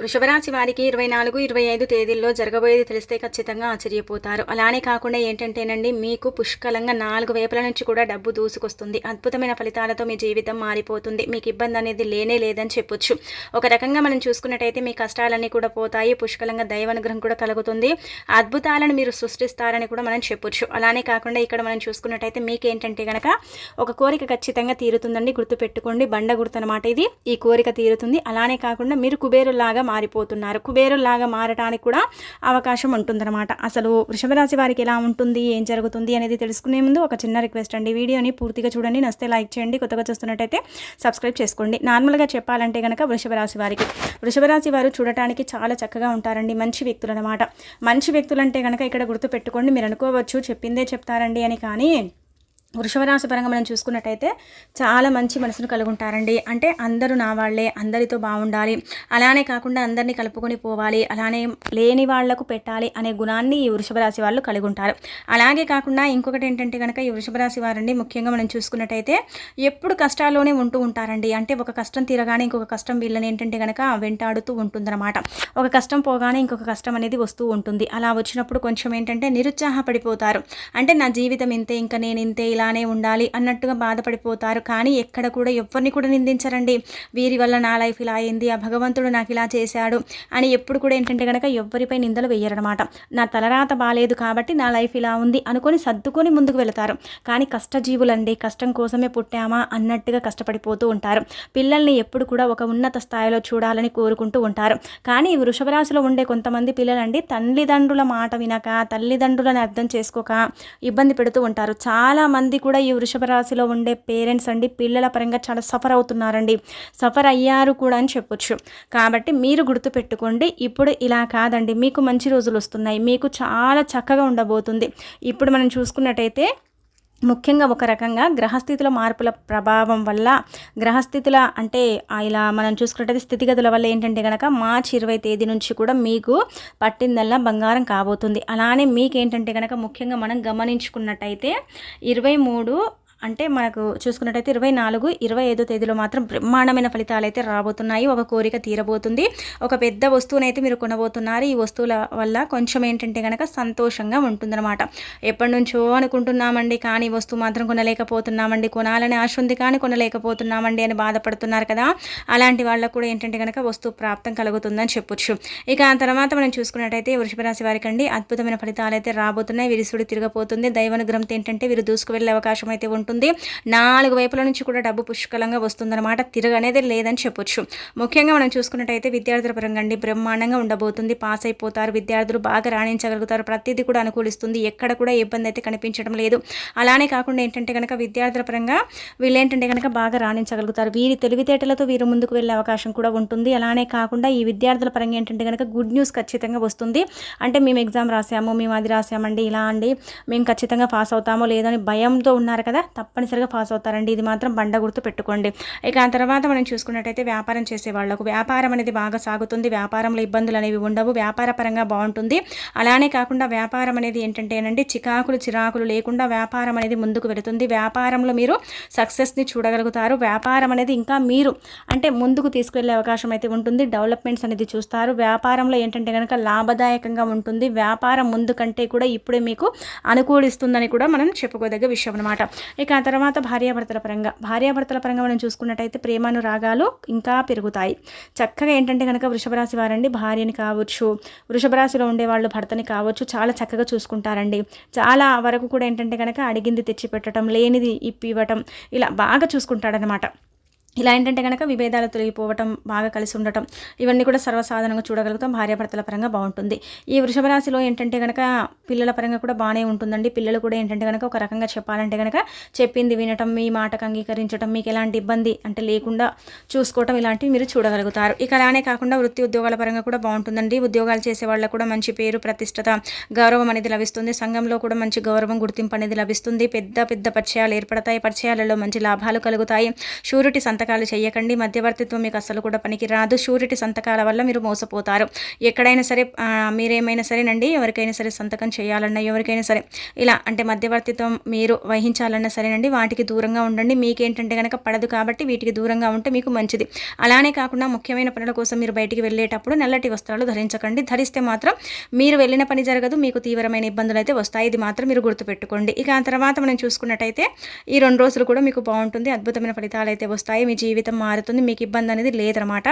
వృషభరాశి వారికి ఇరవై నాలుగు ఇరవై ఐదు తేదీల్లో జరగబోయేది తెలిస్తే ఖచ్చితంగా ఆశ్చర్యపోతారు. అలానే కాకుండా ఏంటంటేనండి మీకు పుష్కలంగా నాలుగు వైపుల నుంచి కూడా డబ్బు దూసుకొస్తుంది. అద్భుతమైన ఫలితాలతో మీ జీవితం మారిపోతుంది. మీకు ఇబ్బంది అనేది లేనే లేదని చెప్పొచ్చు. ఒక రకంగా మనం చూసుకున్నట్టయితే మీ కష్టాలన్నీ కూడా పోతాయి పుష్కలంగా దైవానుగ్రహం కూడా కలుగుతుంది. అద్భుతాలను మీరు సృష్టిస్తారని కూడా మనం చెప్పొచ్చు. అలానే కాకుండా ఇక్కడ మనం చూసుకున్నట్టయితే మీకేంటంటే కనుక ఒక కోరిక ఖచ్చితంగా తీరుతుందండి గుర్తుపెట్టుకోండి. బండ గుర్తు అనమాట ఇది. ఈ కోరిక తీరుతుంది. అలానే కాకుండా మీరు కుబేరులాగా మారిపోతున్నారు. కుబేరుల్లాగా మారటానికి కూడా అవకాశం ఉంటుందన్నమాట. అసలు వృషభరాశి వారికి ఎలా ఉంటుంది? ఏం జరుగుతుంది? అనేది తెలుసుకునే ముందు ఒక చిన్న రిక్వెస్ట్ అండి. వీడియోని పూర్తిగా చూడండి. నస్తే లైక్ చేయండి. కొత్తగా చూస్తున్నట్టయితే సబ్స్క్రైబ్ చేసుకోండి. నార్మల్గా చెప్పాలంటే కనుక వృషభరాశి వారికి. వృషభరాశి వారు చూడటానికి చాలా చక్కగా ఉంటారండి. మంచి వ్యక్తులు అనమాట మంచి వ్యక్తులంటే కనుక ఇక్కడ గుర్తుపెట్టుకోండి. మీరు అనుకోవచ్చు చెప్పిందే చెప్తారండి అని కానీ వృషభరాశి పరంగా మనం చూసుకున్నట్టయితే చాలా మంచి మనసును కలిగి ఉంటారండి అంటే అందరూ నా వాళ్ళే అందరితో బాగుండాలి. అలానే కాకుండా అందరినీ కలుపుకొని పోవాలి. అలానే లేని వాళ్ళకు పెట్టాలి అనే గుణాన్ని ఈ వృషభరాశి వాళ్ళు కలిగి ఉంటారు అలాగే కాకుండా ఇంకొకటి ఏంటంటే కనుక ఈ వృషభరాశి వారండి ముఖ్యంగా మనం చూసుకున్నట్టయితే ఎప్పుడు కష్టాల్లోనే ఉంటూ ఉంటారండి. అంటే ఒక కష్టం తీరగానే ఇంకొక కష్టం వీళ్ళని ఏంటంటే కనుక వెంటాడుతూ ఉంటుందన్నమాట. ఒక కష్టం పోగానే ఇంకొక కష్టం అనేది వస్తూ ఉంటుంది. అలా వచ్చినప్పుడు కొంచెం ఏంటంటే నిరుత్సాహపడిపోతారు. అంటే నా జీవితం ఇంతే ఇంకా నేను ఇంతే ఇలా ఇలానే ఉండాలి అన్నట్టుగా బాధపడిపోతారు. కానీ ఎక్కడ కూడా ఎవరిని కూడా నిందించరండి. వీరి వల్ల నా లైఫ్ ఇలా అయింది ఆ భగవంతుడు నాకు ఇలా చేశాడు అని ఎప్పుడు కూడా ఏంటంటే కనుక ఎవరిపై నిందలు వేయరనమాట. నా తలరాత బాగాలేదు కాబట్టి నా లైఫ్ ఇలా ఉంది అనుకొని సర్దుకొని ముందుకు వెళతారు. కానీ కష్టజీవులండి కష్టం కోసమే పుట్టామా అన్నట్టుగా కష్టపడిపోతూ ఉంటారు. పిల్లల్ని ఎప్పుడు కూడా ఒక ఉన్నత స్థాయిలో చూడాలని కోరుకుంటూ ఉంటారు. కానీ వృషభరాశిలో ఉండే కొంతమంది పిల్లలండి తల్లిదండ్రుల మాట వినక తల్లిదండ్రులను అర్థం చేసుకోక ఇబ్బంది పెడుతూ ఉంటారు. చాలా మంది కూడా ఈ వృషభ రాశిలో ఉండే పేరెంట్స్ అండి పిల్లల పరంగా చాలా సఫర్ అవుతున్నారండి. సఫర్ అయ్యారు కూడా అని చెప్పొచ్చు. కాబట్టి మీరు గుర్తుపెట్టుకోండి ఇప్పుడు ఇలా కాదండి. మీకు మంచి రోజులు వస్తున్నాయి. మీకు చాలా చక్కగా ఉండబోతుంది. ఇప్పుడు మనం చూసుకున్నట్టయితే ముఖ్యంగా ఒక రకంగా గ్రహస్థితుల మార్పుల ప్రభావం వల్ల గ్రహస్థితుల అంటే ఇలా మనం చూసుకున్నట్టయితే స్థితిగతుల వల్ల ఏంటంటే కనుక మార్చి ఇరవై తేదీ నుంచి కూడా మీకు పట్టిందల్లా బంగారం కాబోతుంది. అలానే మీకేంటంటే కనుక ముఖ్యంగా మనం గమనించుకున్నట్టయితే ఇరవై మూడు అంటే మనకు చూసుకున్నట్టయితే ఇరవై నాలుగు ఇరవై ఐదో తేదీలో మాత్రం బ్రహ్మాండమైన ఫలితాలు అయితే రాబోతున్నాయి. ఒక కోరిక తీరబోతుంది. ఒక పెద్ద వస్తువునైతే మీరు కొనబోతున్నారు. ఈ వస్తువుల వల్ల కొంచెం ఏంటంటే కనుక సంతోషంగా ఉంటుందన్నమాట. ఎప్పటి నుంచో అనుకుంటున్నామండి కానీ వస్తువు మాత్రం కొనలేకపోతున్నామండి. కొనాలని ఆశ ఉంది కానీ కొనలేకపోతున్నామండి అని బాధపడుతున్నారు కదా. అలాంటి వాళ్ళకు కూడా ఏంటంటే కనుక వస్తువు ప్రాప్తం కలుగుతుందని చెప్పొచ్చు. ఇక ఆ తర్వాత మనం చూసుకున్నట్టయితే వృషభరాశి వారికి అండి అద్భుతమైన ఫలితాలు అయితే రాబోతున్నాయి విరిసుడు తిరగబోతుంది. దైవానుగ్రహంతో ఏంటంటే వీరు దూసుకు వెళ్ళే అవకాశం అయితే ఉంటుంది. నాలుగు వైపుల నుంచి కూడా డబ్బు పుష్కలంగా వస్తుందన్నమాట. తిరగనేది లేదని చెప్పొచ్చు. ముఖ్యంగా మనం చూసుకున్నట్టయితే విద్యార్థుల పరంగా అండి బ్రహ్మాండంగా ఉండబోతుంది. పాస్ అయిపోతారు విద్యార్థులు బాగా రాణించగలుగుతారు. ప్రతిదీ కూడా అనుకూలిస్తుంది. ఎక్కడ కూడా ఇబ్బంది అయితే కనిపించడం లేదు. అలానే కాకుండా ఏంటంటే కనుక విద్యార్థుల పరంగా వీళ్ళు ఏంటంటే కనుక బాగా రాణించగలుగుతారు. వీరి తెలివితేటలతో వీరు ముందుకు వెళ్ళే అవకాశం కూడా ఉంటుంది. అలానే కాకుండా ఈ విద్యార్థుల పరంగా ఏంటంటే కనుక గుడ్ న్యూస్ ఖచ్చితంగా వస్తుంది. అంటే మేము ఎగ్జామ్ రాసాము మేము అది రాసామండి ఇలా అండి మేము ఖచ్చితంగా పాస్ అవుతామో లేదో అని భయంతో ఉన్నారు కదా. తప్పనిసరిగా పాస్ అవుతారండి. ఇది మాత్రం బండ గుర్తు పెట్టుకోండి. ఇక ఆ తర్వాత మనం చూసుకున్నట్టయితే వ్యాపారం చేసే వాళ్ళకు వ్యాపారం అనేది బాగా సాగుతుంది. వ్యాపారంలో ఇబ్బందులు అనేవి ఉండవు. వ్యాపారపరంగా బాగుంటుంది. అలానే కాకుండా వ్యాపారం అనేది ఏంటంటేనండి చికాకులు చిరాకులు లేకుండా వ్యాపారం అనేది ముందుకు వెళుతుంది. వ్యాపారంలో మీరు సక్సెస్ని చూడగలుగుతారు. వ్యాపారం అనేది ఇంకా మీరు అంటే ముందుకు తీసుకువెళ్ళే అవకాశం అయితే ఉంటుంది. డెవలప్మెంట్స్ అనేది చూస్తారు. వ్యాపారంలో ఏంటంటే కనుక లాభదాయకంగా ఉంటుంది. వ్యాపారం ముందు కంటే కూడా ఇప్పుడే మీకు అనుకూలిస్తుందని కూడా మనం చెప్పుకోదగ్గ విషయం అనమాట ఇక ఆ తర్వాత భార్యాభర్తల పరంగా. భార్యాభర్తల పరంగా మనం చూసుకున్నట్టయితే ప్రేమను రాగాలు ఇంకా పెరుగుతాయి. చక్కగా ఏంటంటే కనుక వృషభరాశి వారండి భార్యని కావచ్చు వృషభరాశిలో ఉండేవాళ్ళు ఉండే వాళ్ళు భర్తని కావచ్చు చాలా చక్కగా చూసుకుంటారండి. చాలా వరకు కూడా ఏంటంటే కనుక అడిగింది తెచ్చిపెట్టడం లేనిది ఇప్పి ఇవ్వటం ఇలా బాగా చూసుకుంటాడనమాట ఇలా ఏంటంటే కనుక విభేదాలు తొలగిపోవటం బాగా కలిసి ఉండటం ఇవన్నీ కూడా సర్వసాధారణంగా చూడగలుగుతాం. భార్యాభర్తల పరంగా బాగుంటుంది. ఈ వృషభ రాశిలో ఏంటంటే కనుక పిల్లల పరంగా కూడా బాగానే ఉంటుందండి. పిల్లలు కూడా ఏంటంటే కనుక ఒక రకంగా చెప్పాలంటే కనుక చెప్పింది వినటం మీ మాటకు అంగీకరించడం మీకు ఎలాంటి ఇబ్బంది అంటే లేకుండా చూసుకోవటం ఇలాంటివి మీరు చూడగలుగుతారు. ఇక అలానే కాకుండా వృత్తి ఉద్యోగాల పరంగా కూడా బాగుంటుందండి. ఉద్యోగాలు చేసే వాళ్ళకు కూడా మంచి పేరు ప్రతిష్టత గౌరవం అనేది లభిస్తుంది. సంఘంలో కూడా మంచి గౌరవం గుర్తింపు అనేది లభిస్తుంది. పెద్ద పెద్ద పరిచయాలు ఏర్పడతాయి. పరిచయాలలో మంచి లాభాలు కలుగుతాయి. షూరిటీ సంతకం సంతకాలు చేయకండి. మధ్యవర్తిత్వం మీకు అసలు కూడా పనికి రాదు షూరిటీ సంతకాల వల్ల మీరు మోసపోతారు. ఎక్కడైనా సరే మీరేమైనా సరేనండి? ఎవరికైనా సరే సంతకం చేయాలన్నా ఎవరికైనా సరే ఇలా అంటే మధ్యవర్తిత్వం మీరు వహించాలన్నా సరేనండి. వాటికి దూరంగా ఉండండి. మీకేంటంటే కనుక పడదు కాబట్టి వీటికి దూరంగా ఉంటే మీకు మంచిది. అలానే కాకుండా ముఖ్యమైన పనుల కోసం మీరు బయటికి వెళ్ళేటప్పుడు నల్లటి వస్త్రాలు ధరించకండి. ధరిస్తే మాత్రం మీరు వెళ్ళిన పని జరగదు. మీకు తీవ్రమైన ఇబ్బందులు అయితే వస్తాయి. ఇది మాత్రం మీరు గుర్తుపెట్టుకోండి. ఇక ఆ తర్వాత మనం చూసుకున్నట్టయితే ఈ రెండు రోజులు కూడా మీకు బాగుంటుంది. అద్భుతమైన ఫలితాలు అయితే వస్తాయి. మీ జీవితం మారుతుంది మీకు ఇబ్బంది అనేది లేదనమాట.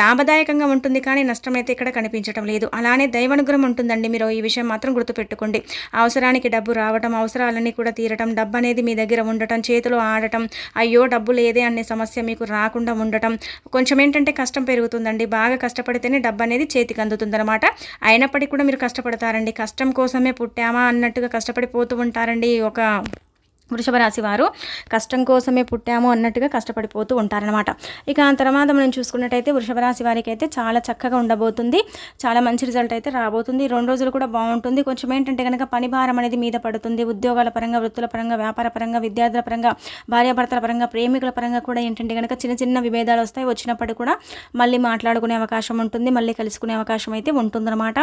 లాభదాయకంగా ఉంటుంది కానీ నష్టం అయితే ఇక్కడ కనిపించడం లేదు. అలానే దైవానుగ్రహం ఉంటుందండి. మీరు ఈ విషయం మాత్రం గుర్తుపెట్టుకోండి. అవసరానికి డబ్బు రావటం అవసరాలన్నీ కూడా తీరటం డబ్బు అనేది మీ దగ్గర ఉండటం చేతిలో ఆడటం అయ్యో డబ్బు లేదే అనే సమస్య మీకు రాకుండా ఉండటం కొంచెం ఏంటంటే కష్టం పెరుగుతుందండి. బాగా కష్టపడితేనే డబ్బు అనేది చేతికి అందుతుందన్నమాట అయినప్పటికీ కూడా మీరు కష్టపడతారండి. కష్టం కోసమే పుట్టామా అన్నట్టుగా కష్టపడిపోతూ ఉంటారండి. ఒక వృషభ రాశి వారు కష్టం కోసమే పుట్టాము అన్నట్టుగా కష్టపడిపోతూ ఉంటారనమాట ఇక ఆ తర్వాత మనం చూసుకున్నట్టయితే వృషభ రాశి వారికి అయితే చాలా చక్కగా ఉండబోతుంది. చాలా మంచి రిజల్ట్ అయితే రాబోతుంది. రెండు రోజులు కూడా బాగుంటుంది. కొంచెం ఏంటంటే కనుక పని భారం అనేది మీద పడుతుంది. ఉద్యోగాల పరంగా వృత్తుల పరంగా వ్యాపార పరంగా విద్యార్థుల పరంగా భార్యాభర్తల పరంగా ప్రేమికుల పరంగా కూడా ఏంటంటే కనుక చిన్న చిన్న విభేదాలు వస్తాయి. వచ్చినప్పుడు కూడా మళ్ళీ మాట్లాడుకునే అవకాశం ఉంటుంది. మళ్ళీ కలుసుకునే అవకాశం అయితే ఉంటుందన్నమాట.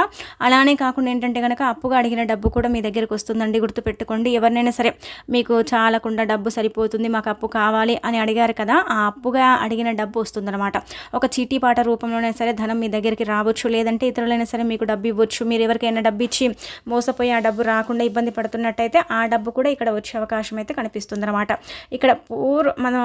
అలానే కాకుండా ఏంటంటే కనుక అప్పుగా అడిగిన డబ్బు కూడా మీ దగ్గరికి వస్తుందండి. గుర్తుపెట్టుకోండి. ఎవరినైనా సరే మీకు చాలకుండా డబ్బు సరిపోతుంది మాకు అప్పు కావాలి అని అడిగారు కదా ఆ అప్పుగా అడిగిన డబ్బు వస్తుందన్నమాట. ఒక చీటీ పాట రూపంలోనే సరే ధనం మీ దగ్గరికి రావచ్చు లేదంటే ఇతరులైనా సరే మీకు డబ్బు ఇవ్వచ్చు. మీరు ఎవరికైనా డబ్బు ఇచ్చి మోసపోయి ఆ డబ్బు రాకుండా ఇబ్బంది పడుతున్నట్టయితే ఆ డబ్బు కూడా ఇక్కడ వచ్చే అవకాశం అయితే కనిపిస్తుంది అనమాట ఇక్కడ పూర్ మనం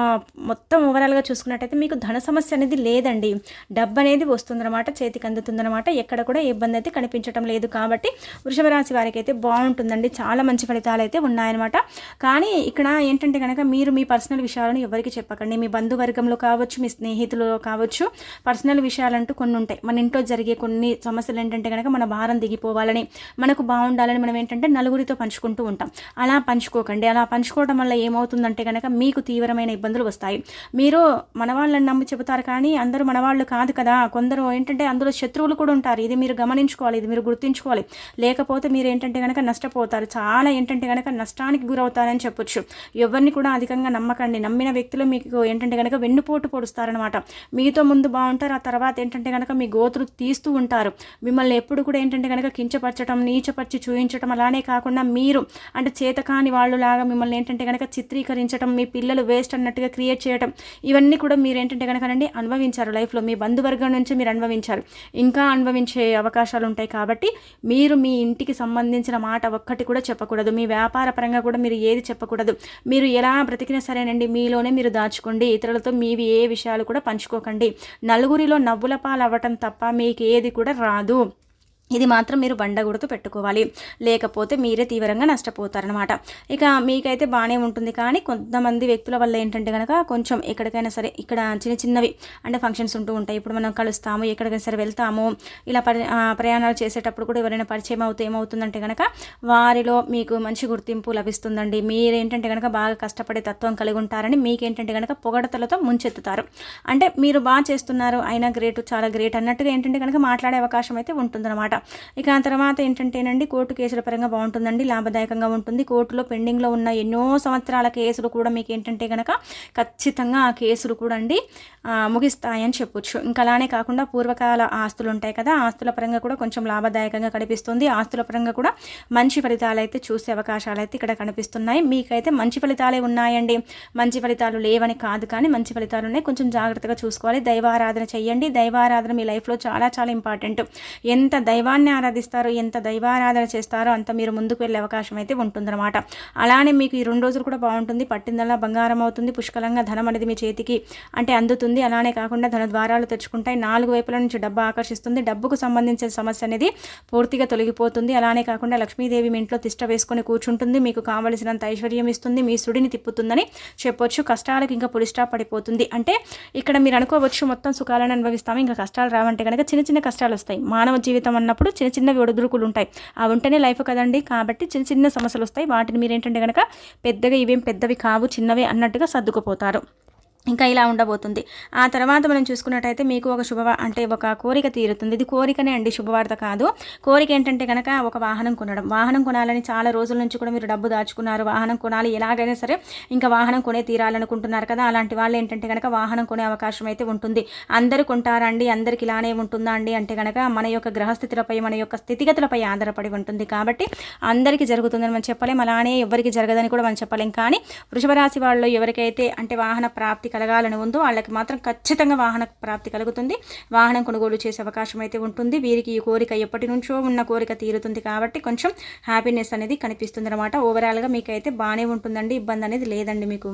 మొత్తం ఓవరాల్గా చూసుకున్నట్టయితే మీకు ధన సమస్య అనేది లేదండి. డబ్బు అనేది వస్తుందన్నమాట చేతికి అందుతుందన్నమాట. ఎక్కడ కూడా ఇబ్బంది అయితే కనిపించడం లేదు కాబట్టి వృషభ రాశి వారికి అయితే బాగుంటుందండి. చాలా మంచి ఫలితాలు అయితే ఉన్నాయన్నమాట. కానీ కానీ ఇక్కడ ఏంటంటే కనుక మీరు మీ పర్సనల్ విషయాలను ఎవరికి చెప్పకండి. మీ బంధువర్గంలో కావచ్చు మీ స్నేహితులు కావచ్చు పర్సనల్ విషయాలంటూ కొన్ని ఉంటాయి. మన ఇంట్లో జరిగే కొన్ని సమస్యలు ఏంటంటే కనుక మన భారం దిగిపోవాలని మనకు బాగుండాలని మనం ఏంటంటే నలుగురితో పంచుకుంటూ ఉంటాం. అలా పంచుకోకండి. అలా పంచుకోవడం వల్ల ఏమవుతుందంటే కనుక మీకు తీవ్రమైన ఇబ్బందులు వస్తాయి. మీరు మన వాళ్ళని నమ్మి చెబుతారు కానీ అందరూ మన వాళ్ళు కాదు కదా. కొందరు ఏంటంటే అందులో శత్రువులు కూడా ఉంటారు. ఇది మీరు గమనించుకోవాలి. ఇది మీరు గుర్తుంచుకోవాలి. లేకపోతే మీరు ఏంటంటే కనుక నష్టపోతారు. చాలా ఏంటంటే కనుక నష్టానికి గురవుతారని చెప్పొచ్చు. ఎవరిని కూడా అధికంగా నమ్మకండి. నమ్మిన వ్యక్తులు మీకు ఏంటంటే కనుక వెన్నుపోటు పొడుస్తారనమాట మీతో ముందు బాగుంటారు. ఆ తర్వాత ఏంటంటే కనుక మీ గోతులు తీస్తూ ఉంటారు. మిమ్మల్ని ఎప్పుడు కూడా ఏంటంటే కనుక కించపరచడం నీచపరిచి చూయించడం అలానే కాకుండా మీరు అంటే చేతకాని వాళ్ళు లాగా మిమ్మల్ని ఏంటంటే కనుక చిత్రీకరించడం మీ పిల్లలు వేస్ట్ అన్నట్టుగా క్రియేట్ చేయడం ఇవన్నీ కూడా మీరు ఏంటంటే కనుకనండి అనుభవించారు లైఫ్లో. మీ బంధువర్గం నుంచి మీరు అనుభవించారు. ఇంకా అనుభవించే అవకాశాలు ఉంటాయి కాబట్టి మీరు మీ ఇంటికి సంబంధించిన మాట ఒక్కటి కూడా చెప్పకూడదు. మీ వ్యాపార పరంగా కూడా మీరు ఏది చెప్ప చెప్పకూడదు. మీరు ఎలా బ్రతికినా సరేనండి మీలోనే మీరు దాచుకోండి. ఇతరులతో మీవి ఏ విషయాలు కూడా పంచుకోకండి. నలుగురిలో నవ్వుల పాలు అవ్వటం తప్ప మీకు ఏది కూడా రాదు. ఇది మాత్రం మీరు బండ గుర్తు పెట్టుకోవాలి. లేకపోతే మీరే తీవ్రంగా నష్టపోతారనమాట ఇక మీకైతే బాగానే ఉంటుంది కానీ కొంతమంది వ్యక్తుల వల్ల ఏంటంటే కనుక కొంచెం ఎక్కడికైనా సరే ఇక్కడ చిన్న చిన్నవి అంటే ఫంక్షన్స్ ఉంటూ ఉంటాయి. ఇప్పుడు మనం కలుస్తాము ఎక్కడికైనా సరే వెళ్తాము ఇలా ప్రయాణాలు చేసేటప్పుడు కూడా ఎవరైనా పరిచయం అవుతూ ఏమవుతుందంటే కనుక వారిలో మీకు మంచి గుర్తింపు లభిస్తుందండి. మీరేంటంటే కనుక బాగా కష్టపడే తత్వం కలిగి ఉంటారని మీకేంటంటే కనుక పొగడతలతో ముంచెత్తుతారు. అంటే మీరు బాగా చేస్తున్నారు అయినా గ్రేట్ చాలా గ్రేట్ అన్నట్టుగా ఏంటంటే కనుక మాట్లాడే అవకాశం అయితే ఉంటుందన్నమాట. ఇక ఆ తర్వాత ఏంటంటేనండి కోర్టు కేసుల పరంగా బాగుంటుందండి లాభదాయకంగా ఉంటుంది. కోర్టులో పెండింగ్లో ఉన్న ఎన్నో సంవత్సరాల కేసులు కూడా మీకు ఏంటంటే కనుక ఖచ్చితంగా ఆ కేసులు కూడా అండి ముగిస్తాయని చెప్పొచ్చు. ఇంకా అలానే కాకుండా పూర్వకాల ఆస్తులు ఉంటాయి కదా ఆస్తుల పరంగా కూడా కొంచెం లాభదాయకంగా కనిపిస్తుంది. ఆస్తుల పరంగా కూడా మంచి ఫలితాలు అయితే చూసే అవకాశాలు అయితే ఇక్కడ కనిపిస్తున్నాయి. మీకైతే మంచి ఫలితాలే ఉన్నాయండి. మంచి ఫలితాలు లేవని కాదు కానీ మంచి ఫలితాలు ఉన్నాయి. కొంచెం జాగ్రత్తగా చూసుకోవాలి. దైవారాధన చేయండి. దైవారాధన మీ లైఫ్లో చాలా చాలా ఇంపార్టెంట్. ఎంత దైవ దైవాన్ని ఆరాధిస్తారో ఎంత దైవారాధన చేస్తారో అంత మీరు ముందుకు వెళ్ళే అవకాశం అయితే ఉంటుందన్నమాట. అలానే మీకు ఈ రెండు రోజులు కూడా బాగుంటుంది. పట్టిందల్లా బంగారం అవుతుంది పుష్కలంగా ధనం అనేది మీ చేతికి అంటే అందుతుంది. అలానే కాకుండా ధన ద్వారాలు తెచ్చుకుంటాయి. నాలుగు వైపుల నుంచి డబ్బు ఆకర్షిస్తుంది. డబ్బుకు సంబంధించిన సమస్య అనేది పూర్తిగా తొలగిపోతుంది. అలానే కాకుండా లక్ష్మీదేవి మీ ఇంట్లో తిష్ట వేసుకొని కూర్చుంటుంది. మీకు కావలసినంత ఐశ్వర్యం ఇస్తుంది. మీ సుడిని తిప్పుతుందని చెప్పొచ్చు. కష్టాలకు ఇంకా పులి పడిపోతుంది. అంటే ఇక్కడ మీరు అనుకోవచ్చు మొత్తం సుఖాలను అనుభవిస్తాము. ఇంకా కష్టాలు రావంటే కనుక చిన్న చిన్న కష్టాలు వస్తాయి. మానవ జీవితం అన్నప్పుడు చిన్న చిన్నవి ఒడిదుడుకులు ఉంటాయి. అవి ఉంటేనే లైఫ్ కదండి. కాబట్టి చిన్న చిన్న సమస్యలు వస్తాయి. వాటిని మీరు ఏంటంటే కనుక పెద్దగా ఇవేం పెద్దవి కావు చిన్నవే అన్నట్టుగా సర్దుకుపోతారు. ఇంకా ఇలా ఉండబోతుంది. ఆ తర్వాత మనం చూసుకున్నట్టయితే మీకు ఒక శుభ అంటే ఒక కోరిక తీరుతుంది. ఇది కోరికనే అండి శుభవార్త కాదు. కోరిక ఏంటంటే కనుక ఒక వాహనం కొనడం. వాహనం కొనాలని చాలా రోజుల నుంచి కూడా మీరు డబ్బు దాచుకున్నారు. వాహనం కొనాలి ఎలాగైనా సరే ఇంకా వాహనం కొనే తీరాలనుకుంటున్నారు కదా. అలాంటి వాళ్ళు ఏంటంటే కనుక వాహనం కొనే అవకాశం అయితే ఉంటుంది. అందరూ కొంటారండి అందరికి ఇలానే ఉంటుందా అండి? అంటే కనుక మన యొక్క గ్రహస్థితులపై మన యొక్క స్థితిగతులపై ఆధారపడి ఉంటుంది. కాబట్టి అందరికీ జరుగుతుందని మనం చెప్పలేం. అలానే ఎవరికి జరగదని కూడా మనం చెప్పలేం. కానీ వృషభ రాశి వాళ్ళు ఎవరికైతే అంటే వాహన ప్రాప్తి కలగాలని ఉందో వాళ్ళకి మాత్రం ఖచ్చితంగా వాహన ప్రాప్తి కలుగుతుంది. వాహనం కొనుగోలు చేసే అవకాశం అయితే ఉంటుంది. వీరికి ఈ కోరిక ఎప్పటి నుంచో ఉన్న కోరిక తీరుతుంది కాబట్టి కొంచెం హ్యాపీనెస్ అనేది కనిపిస్తుంది అనమాట ఓవరాల్గా మీకైతే బాగానే ఉంటుందండి. ఇబ్బంది అనేది లేదండి మీకు.